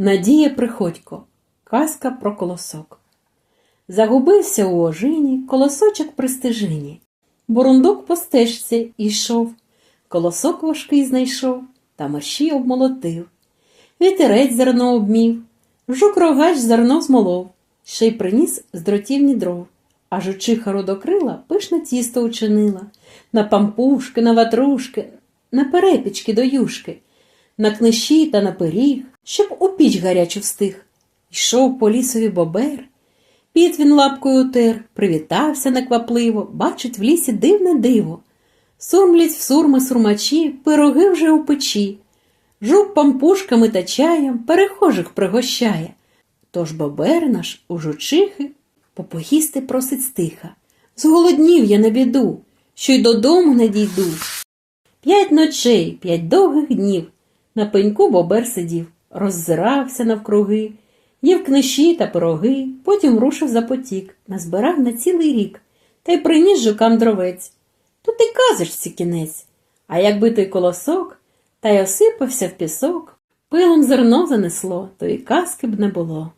Надія Приходько. Казка про колосок. Загубився у ожині колосочок при стежині. Бурундук по стежці йшов, колосок важкий знайшов та мерщій обмолотив. Вітерець зерно обмів, жук рогач зерно змолов, ще й приніс з дротівні дров. А жучиха родокрила пишне тісто учинила, на пампушки, на ватрушки, на перепічки до юшки, на книші та на пиріг, щоб у піч гарячу встиг. Йшов по лісові бобер, піт він лапкою утер, привітався неквапливо, бачить в лісі дивне диво. Сурмлять в сурми сурмачі, пироги вже у печі. Жук пампушками та чаєм перехожих пригощає. Тож бобер наш у жучихи попоїсти просить стиха. Зголоднів я на біду, що й додому не дійду. П'ять ночей, п'ять довгих днів на пеньку бобер сидів, роззирався навкруги, їв книжі та пироги, потім рушив за потік, назбирав на цілий рік та й приніс жукам дровець. То ти казочці кінець. А якби той колосок та й осипався в пісок, пилом зерно занесло, то і казки б не було.